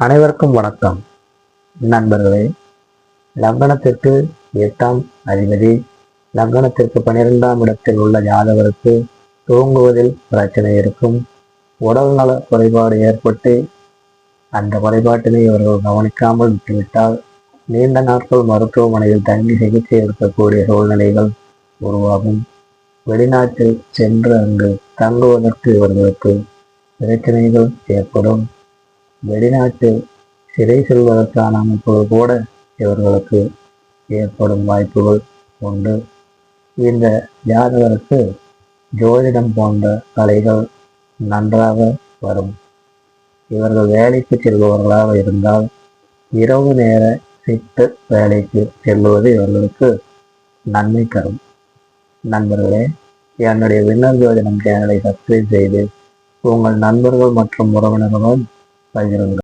அனைவருக்கும் வணக்கம். நண்பர்களே லக்னத்திற்கு எட்டாம் அதிபதி லக்னத்திற்கு பன்னிரெண்டாம் இடத்தில் உள்ள ஜாதகருக்கு தூங்குவதில் பிரச்சனை இருக்கும். உடல்நல குறைபாடு ஏற்பட்டு அந்த குறைபாட்டினை இவர்கள் கவனிக்காமல் விட்டுவிட்டால் நீண்ட நாட்கள் மருத்துவமனையில் தங்கி சிகிச்சை எடுக்கக்கூடிய சூழ்நிலைகள் உருவாகும். வெளிநாட்டில் சென்று அங்கு தங்குவதற்கு இவர்களுக்கு பிரச்சனைகள் ஏற்படும். வெளிநாட்டில் சிறை செல்வதற்கான அமைப்புகள் கூட இவர்களுக்கு ஏற்படும் வாய்ப்புகள் உண்டு. இந்த ஜாதகருக்கு ஜோதிடம் போன்ற கலைகள் நன்றாக வரும். இவர்கள் வேலைக்கு செல்பவர்களாக இருந்தால் இரவு நேர சிட்டு வேலைக்கு செல்வது இவர்களுக்கு நன்மை தரும். நண்பர்களே என்னுடைய விண்ணர் ஜோதிடம் சேனலை சப்ஸ்கிரைப் செய்து உங்கள் நண்பர்கள் மற்றும் உறவினர்களும் Pengin.